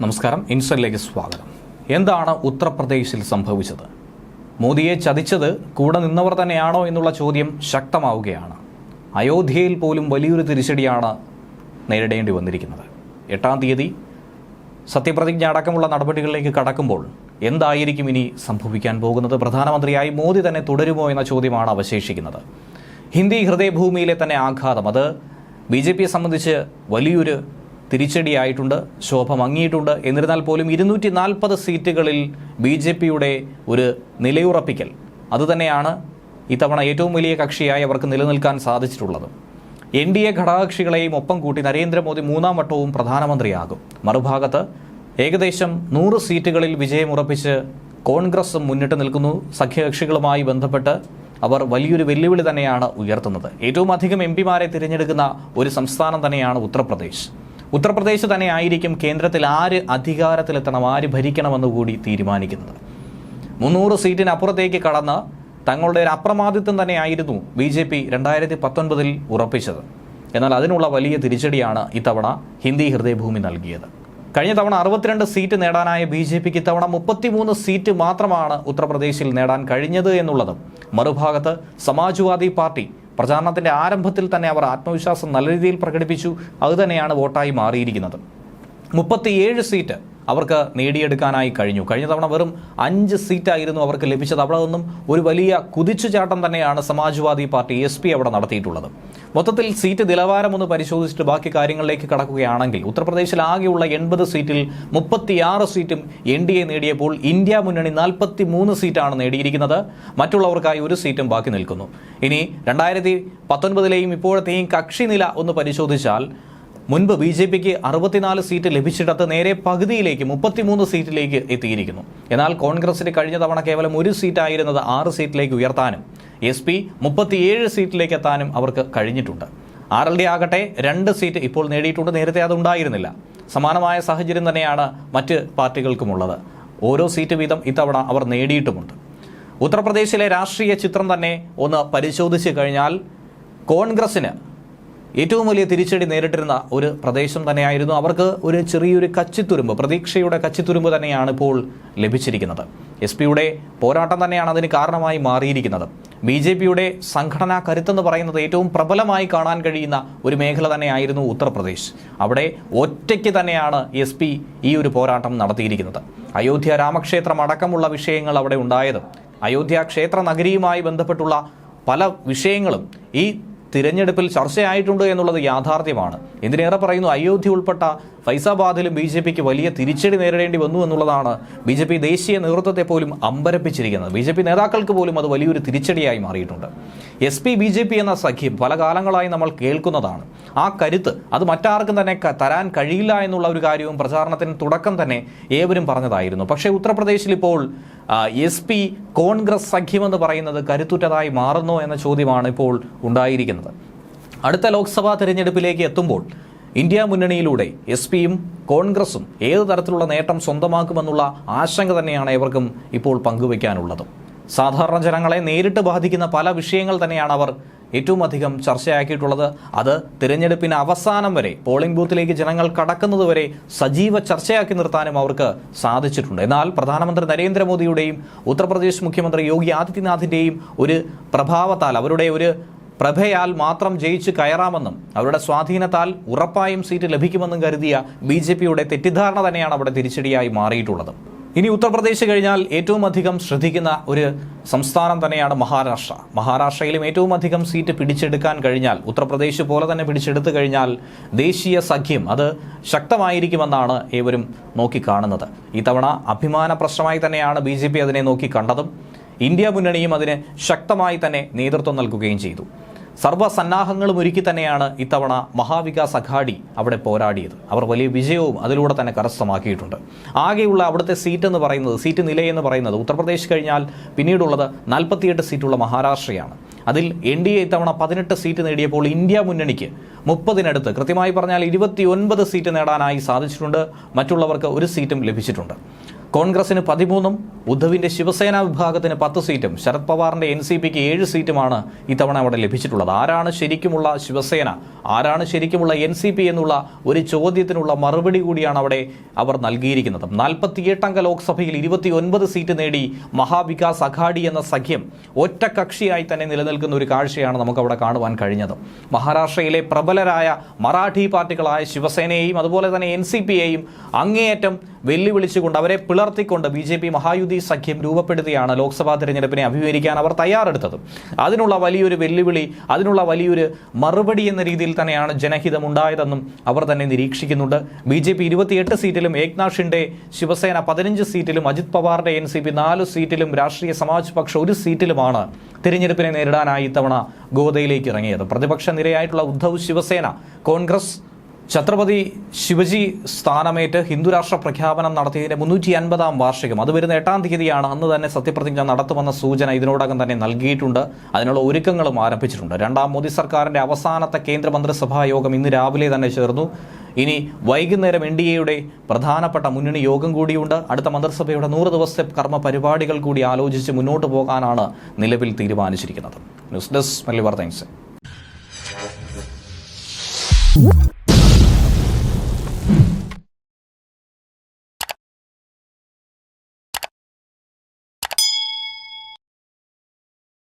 നമസ്കാരം. ഇൻസലിലേക്ക് സ്വാഗതം. എന്താണ് ഉത്തർപ്രദേശിൽ സംഭവിച്ചത്? മോദിയെ ചതിച്ചത് കൂടെ നിന്നവർ തന്നെയാണോ എന്നുള്ള ചോദ്യം ശക്തമാവുകയാണ്. അയോധ്യയിൽ പോലും വലിയൊരു തിരിച്ചടിയാണ് നേരിടേണ്ടി വന്നിരിക്കുന്നത്. എട്ടാം തീയതി സത്യപ്രതിജ്ഞ അടക്കമുള്ള നടപടികളിലേക്ക് കടക്കുമ്പോൾ എന്തായിരിക്കും ഇനി സംഭവിക്കാൻ പോകുന്നത്? പ്രധാനമന്ത്രിയായി മോദി തന്നെ തുടരുമോ എന്ന ചോദ്യമാണ് അവശേഷിക്കുന്നത്. ഹിന്ദി ഹൃദയഭൂമിയിലെ തന്നെ ആഘാതം. അത് ബി ജെ പിയെ സംബന്ധിച്ച് വലിയൊരു തിരിച്ചടിയായിട്ടുണ്ട് ശോഭ മങ്ങിയിട്ടുണ്ട്. എന്നിരുന്നാൽ പോലും ഇരുന്നൂറ്റി നാൽപ്പത് സീറ്റുകളിൽ ബി ജെ പിയുടെ ഒരു നിലയുറപ്പിക്കൽ. അതുതന്നെയാണ് ഇത്തവണ ഏറ്റവും വലിയ കക്ഷിയായി അവർക്ക് നിലനിൽക്കാൻ സാധിച്ചിട്ടുള്ളത്. എൻ ഡി എ ഘടകകക്ഷികളെയും ഒപ്പം കൂട്ടി നരേന്ദ്രമോദി മൂന്നാം വട്ടവും പ്രധാനമന്ത്രിയാകും. മറുഭാഗത്ത് ഏകദേശം നൂറ് സീറ്റുകളിൽ വിജയമുറപ്പിച്ച് കോൺഗ്രസ് മുന്നിട്ട് നിൽക്കുന്നു. സഖ്യകക്ഷികളുമായി ബന്ധപ്പെട്ട് അവർ വലിയൊരു വെല്ലുവിളി തന്നെയാണ് ഉയർത്തുന്നത്. ഏറ്റവും അധികം എം പിമാരെ തിരഞ്ഞെടുക്കുന്ന ഒരു സംസ്ഥാനം തന്നെയാണ് ഉത്തർപ്രദേശ്. ഉത്തർപ്രദേശ് തന്നെ ആയിരിക്കും കേന്ദ്രത്തിൽ ആര് അധികാരത്തിലെത്തണം ആര് ഭരിക്കണമെന്ന് കൂടി തീരുമാനിക്കുന്നത്. മുന്നൂറ് സീറ്റിനപ്പുറത്തേക്ക് കടന്ന് തങ്ങളുടെ ഒരു അപ്രമാദിത്വം തന്നെയായിരുന്നു ബി ജെ പി രണ്ടായിരത്തി പത്തൊൻപതിൽ ഉറപ്പിച്ചത്. എന്നാൽ അതിനുള്ള വലിയ തിരിച്ചടിയാണ് ഇത്തവണ ഹിന്ദി ഹൃദയഭൂമി നൽകിയത്. കഴിഞ്ഞ തവണ അറുപത്തിരണ്ട് സീറ്റ് നേടാനായ ബി ജെ പിക്ക് ഇത്തവണ മുപ്പത്തിമൂന്ന് സീറ്റ് മാത്രമാണ് ഉത്തർപ്രദേശിൽ നേടാൻ കഴിഞ്ഞത് എന്നുള്ളതും മറുഭാഗത്ത് സമാജ്വാദി പാർട്ടി പ്രചാരണത്തിന്റെ ആരംഭത്തിൽ തന്നെ അവർ ആത്മവിശ്വാസം നല്ല രീതിയിൽ പ്രകടിപ്പിച്ചു. അതുതന്നെയാണ് വോട്ടായി മാറിയിരിക്കുന്നത്. മുപ്പത്തിയേഴ് സീറ്റ് അവർക്ക് നേടിയെടുക്കാനായി കഴിഞ്ഞു. കഴിഞ്ഞ തവണ വെറും അഞ്ച് സീറ്റായിരുന്നു അവർക്ക് ലഭിച്ചത്. അവിടെ നിന്നും ഒരു വലിയ കുതിച്ചുചാട്ടം തന്നെയാണ് സമാജ്വാദി പാർട്ടി എസ് പി അവിടെ നടത്തിയിട്ടുള്ളത്. മൊത്തത്തിൽ സീറ്റ് നിലവാരം ഒന്ന് പരിശോധിച്ചിട്ട് ബാക്കി കാര്യങ്ങളിലേക്ക് കടക്കുകയാണെങ്കിൽ ഉത്തർപ്രദേശിൽ ആകെയുള്ള എൺപത് സീറ്റിൽ മുപ്പത്തിയാറ് സീറ്റും എൻ ഡി എ നേടിയപ്പോൾ ഇന്ത്യ മുന്നണി നാൽപ്പത്തി മൂന്ന് സീറ്റാണ് നേടിയിരിക്കുന്നത്. മറ്റുള്ളവർക്കായി ഒരു സീറ്റും ബാക്കി നിൽക്കുന്നു. ഇനി രണ്ടായിരത്തി പത്തൊൻപതിലെയും ഇപ്പോഴത്തെയും കക്ഷിനില ഒന്ന് പരിശോധിച്ചാൽ മുൻപ് ബി ജെ പിക്ക് അറുപത്തിനാല് സീറ്റ് ലഭിച്ചിടത്ത് നേരെ പകുതിയിലേക്ക് മുപ്പത്തിമൂന്ന് സീറ്റിലേക്ക് എത്തിയിരിക്കുന്നു. എന്നാൽ കോൺഗ്രസിന് കഴിഞ്ഞ തവണ കേവലം ഒരു സീറ്റായിരുന്നത് ആറ് സീറ്റിലേക്ക് ഉയർത്താനും എസ് പി മുപ്പത്തിയേഴ് സീറ്റിലേക്ക് എത്താനും അവർക്ക് കഴിഞ്ഞിട്ടുണ്ട്. ആർ എൽ ഡി ആകട്ടെ രണ്ട് സീറ്റ് ഇപ്പോൾ നേടിയിട്ടുണ്ട്. നേരത്തെ അതുണ്ടായിരുന്നില്ല സമാനമായ സാഹചര്യം തന്നെയാണ് മറ്റ് പാർട്ടികൾക്കുമുള്ളത്. ഓരോ സീറ്റ് വീതം ഇത്തവണ അവർ നേടിയിട്ടുമുണ്ട്. ഉത്തർപ്രദേശിലെ രാഷ്ട്രീയ ചിത്രം തന്നെ ഒന്ന് പരിശോധിച്ച് കഴിഞ്ഞാൽ കോൺഗ്രസിന് ഏറ്റവും വലിയ തിരിച്ചടി നേരിട്ടിരുന്ന ഒരു പ്രദേശം തന്നെയായിരുന്നു. അവർക്ക് ഒരു ചെറിയൊരു കച്ചിത്തുരുമ്പ് പ്രതീക്ഷയുടെ കച്ചിത്തുരുമ്പ് തന്നെയാണ് ഇപ്പോൾ ലഭിച്ചിരിക്കുന്നത്. എസ് പിയുടെ പോരാട്ടം തന്നെയാണ് അതിന് കാരണമായി മാറിയിരിക്കുന്നത്. ബി ജെ പിയുടെ സംഘടനാ കരുത്തെന്ന് പറയുന്നത് ഏറ്റവും പ്രബലമായി കാണാൻ കഴിയുന്ന ഒരു മേഖല തന്നെയായിരുന്നു ഉത്തർപ്രദേശ്. അവിടെ ഒറ്റയ്ക്ക് തന്നെയാണ് എസ് പി ഈ ഒരു പോരാട്ടം നടത്തിയിരിക്കുന്നത്. അയോധ്യ രാമക്ഷേത്രം അടക്കമുള്ള വിഷയങ്ങൾ അവിടെ ഉണ്ടായത് അയോധ്യ ക്ഷേത്ര നഗരിയുമായി ബന്ധപ്പെട്ടുള്ള പല വിഷയങ്ങളും ഈ തിരഞ്ഞെടുപ്പിൽ ചർച്ചയായിട്ടുണ്ട് എന്നുള്ളത് യാഥാർത്ഥ്യമാണ്. എന്തിനേറെ പറയുന്നു അയോധ്യ ഉൾപ്പെട്ട ഫൈസാബാദിലും ബി ജെ പിക്ക് വലിയ തിരിച്ചടി നേരിടേണ്ടി വന്നു എന്നുള്ളതാണ് ബി ജെ പി ദേശീയ നേതൃത്വത്തെ പോലും അമ്പരപ്പിച്ചിരിക്കുന്നത്. ബി ജെ പി നേതാക്കൾക്ക് പോലും അത് വലിയൊരു തിരിച്ചടിയായി മാറിയിട്ടുണ്ട്. S P B J P എന്ന സഖ്യം പല കാലങ്ങളായി നമ്മൾ കേൾക്കുന്നതാണ്. ആ കരുത്ത് അത് മറ്റാർക്കും തന്നെ തരാൻ കഴിയില്ല എന്നുള്ള ഒരു കാര്യവും പ്രചാരണത്തിന് തുടക്കം തന്നെ ഏവരും പറഞ്ഞതായിരുന്നു. പക്ഷേ ഉത്തർപ്രദേശിൽ ഇപ്പോൾ എസ് പി കോൺഗ്രസ് സഖ്യമെന്ന് പറയുന്നത് കരുത്തുറ്റതായി മാറുന്നോ എന്ന ചോദ്യമാണ് ഇപ്പോൾ ഉണ്ടായിരിക്കുന്നത്. അടുത്ത ലോക്സഭാ തെരഞ്ഞെടുപ്പിലേക്ക് എത്തുമ്പോൾ ഇന്ത്യ മുന്നണിയിലൂടെ എസ് പിയും കോൺഗ്രസും ഏത് തരത്തിലുള്ള നേട്ടം സ്വന്തമാക്കുമെന്നുള്ള ആശങ്ക തന്നെയാണ് ഇവർക്കും ഇപ്പോൾ പങ്കുവയ്ക്കാനുള്ളത്. സാധാരണ ജനങ്ങളെ നേരിട്ട് ബാധിക്കുന്ന പല വിഷയങ്ങൾ തന്നെയാണ് അവർ ഏറ്റവും അധികം ചർച്ചയാക്കിയിട്ടുള്ളത്. അത് തിരഞ്ഞെടുപ്പിന് അവസാനം വരെ പോളിംഗ് ബൂത്തിലേക്ക് ജനങ്ങൾ കടക്കുന്നതുവരെ സജീവ ചർച്ചയാക്കി നിർത്താനും അവർക്ക് സാധിച്ചിട്ടുണ്ട്. എന്നാൽ പ്രധാനമന്ത്രി നരേന്ദ്രമോദിയുടെയും ഉത്തർപ്രദേശ് മുഖ്യമന്ത്രി യോഗി ആദിത്യനാഥിന്റെയും ഒരു പ്രഭാവത്താൽ അവരുടെ ഒരു പ്രഭയാൽ മാത്രം ജയിച്ച് കയറാമെന്നും അവരുടെ സ്വാധീനത്താൽ ഉറപ്പായും സീറ്റ് ലഭിക്കുമെന്നും കരുതിയ ബി ജെ പിയുടെ തെറ്റിദ്ധാരണ തന്നെയാണ് അവിടെ തിരിച്ചടിയായി മാറിയിട്ടുള്ളത്. ഇനി ഉത്തർപ്രദേശ് കഴിഞ്ഞാൽ ഏറ്റവും അധികം ശ്രദ്ധിക്കുന്ന ഒരു സംസ്ഥാനം തന്നെയാണ് മഹാരാഷ്ട്ര. മഹാരാഷ്ട്രയിലും ഏറ്റവും അധികം സീറ്റ് പിടിച്ചെടുക്കാൻ കഴിഞ്ഞാൽ ഉത്തർപ്രദേശ് പോലെ തന്നെ പിടിച്ചെടുത്തു കഴിഞ്ഞാൽ ദേശീയ സഖ്യം അത് ശക്തമായിരിക്കുമെന്നാണ് ഏവരും നോക്കിക്കാണുന്നത്. ഇത്തവണ അഭിമാന പ്രശ്നമായി തന്നെയാണ് ബി അതിനെ നോക്കി കണ്ടതും. ഇന്ത്യ മുന്നണിയും അതിന് ശക്തമായി തന്നെ നേതൃത്വം നൽകുകയും ചെയ്തു. സർവസന്നാഹങ്ങളും ഒരുക്കി തന്നെയാണ് ഇത്തവണ മഹാവികാസ് അഘാഡി അവിടെ പോരാടിയത്. അവർ വലിയ വിജയവും അതിലൂടെ തന്നെ കരസ്ഥമാക്കിയിട്ടുണ്ട്. ആകെയുള്ള അവിടുത്തെ സീറ്റ് എന്ന് പറയുന്നത് സീറ്റ് നിലയെന്ന് പറയുന്നത് ഉത്തർപ്രദേശ് കഴിഞ്ഞാൽ പിന്നീടുള്ളത് നാൽപ്പത്തിയെട്ട് സീറ്റുള്ള മഹാരാഷ്ട്രയാണ്. അതിൽ എൻ ഡി എ ഇത്തവണ പതിനെട്ട് സീറ്റ് നേടിയപ്പോൾ ഇന്ത്യ മുന്നണിക്ക് മുപ്പതിനടുത്ത് കൃത്യമായി പറഞ്ഞാൽ ഇരുപത്തി ഒൻപത് സീറ്റ് നേടാനായി സാധിച്ചിട്ടുണ്ട്. മറ്റുള്ളവർക്ക് ഒരു സീറ്റും ലഭിച്ചിട്ടുണ്ട്. കോൺഗ്രസിന് പതിമൂന്നും ഉദ്ധവിന്റെ ശിവസേന വിഭാഗത്തിന് പത്ത് സീറ്റും ശരത് പവാറിന്റെ എൻ സി പിക്ക് ഏഴ് സീറ്റുമാണ് ഇത്തവണ അവിടെ ലഭിച്ചിട്ടുള്ളത്. ആരാണ് ശരിക്കുമുള്ള ശിവസേന? ആരാണ് ശരിക്കുമുള്ള എൻ സി പി എന്നുള്ള ഒരു ചോദ്യത്തിനുള്ള മറുപടി കൂടിയാണ് അവിടെ അവർ നൽകിയിരിക്കുന്നത്. നാൽപ്പത്തിയെട്ടംഗ ലോക്സഭയിൽ ഇരുപത്തിയൊൻപത് സീറ്റ് നേടി മഹാവികാസ് അഘാഡി എന്ന സഖ്യം ഒറ്റ കക്ഷിയായി തന്നെ നിലനിൽക്കുന്ന ഒരു കാഴ്ചയാണ് നമുക്ക് അവിടെ കാണുവാൻ കഴിഞ്ഞത്. മഹാരാഷ്ട്രയിലെ പ്രബലരായ മറാഠി പാർട്ടികളായ ശിവസേനയെയും അതുപോലെ തന്നെ എൻ സി പിയെയും അങ്ങേയറ്റം വെല്ലുവിളിച്ചുകൊണ്ട് അവരെ പിളർത്തിക്കൊണ്ട് ബി ജെ പി മഹായുതി സഖ്യം രൂപപ്പെടുത്തിയാണ് ലോക്സഭാ തെരഞ്ഞെടുപ്പിനെ അഭിമുഖീകരിക്കാൻ അവർ തയ്യാറെടുത്തത്. അതിനുള്ള വലിയൊരു വെല്ലുവിളി അതിനുള്ള വലിയൊരു മറുപടി എന്ന രീതിയിൽ തന്നെയാണ് ജനഹിതം ഉണ്ടായതെന്നും അവർ തന്നെ നിരീക്ഷിക്കുന്നുണ്ട്. ബി ജെ പി ഇരുപത്തിയെട്ട് സീറ്റിലും ഏക്നാഥ് ഷിൻഡെ ശിവസേന പതിനഞ്ച് സീറ്റിലും അജിത് പവാറിന്റെ എൻ സി പി നാല് സീറ്റിലും രാഷ്ട്രീയ സമാജ് പക്ഷ ഒരു സീറ്റിലുമാണ് തിരഞ്ഞെടുപ്പിനെ നേരിടാനായി ഇത്തവണ ഗോതയിലേക്ക് ഇറങ്ങിയത്. പ്രതിപക്ഷ നിരയായിട്ടുള്ള ഉദ്ധവ് ശിവസേന കോൺഗ്രസ് ഛത്രപതി ശിവജി സ്ഥാനമേറ്റ് ഹിന്ദുരാഷ്ട്ര പ്രഖ്യാപനം നടത്തിയതിന്റെ മുന്നൂറ്റി അൻപതാം വാർഷികം. അത് വരുന്ന എട്ടാം തീയതിയാണ് അന്ന് തന്നെ സത്യപ്രതിജ്ഞ നടത്തുമെന്ന സൂചന ഇതിനോടകം തന്നെ നൽകിയിട്ടുണ്ട്. അതിനുള്ള ഒരുക്കങ്ങളും ആരംഭിച്ചിട്ടുണ്ട്. രണ്ടാം മോദി സർക്കാരിന്റെ അവസാനത്തെ കേന്ദ്ര മന്ത്രിസഭാ യോഗം ഇന്ന് രാവിലെ തന്നെ ചേർന്നു. ഇനി വൈകുന്നേരം എൻ ഡി എയുടെ പ്രധാനപ്പെട്ട മുന്നണി യോഗം കൂടിയുണ്ട്. അടുത്ത മന്ത്രിസഭയുടെ നൂറ് ദിവസത്തെ കർമ്മ പരിപാടികൾ കൂടി ആലോചിച്ച് മുന്നോട്ട് പോകാനാണ് നിലവിൽ തീരുമാനിച്ചിരിക്കുന്നത്. ന്യൂസ് ഡെസ്ക് മല്ലി വാർത്ത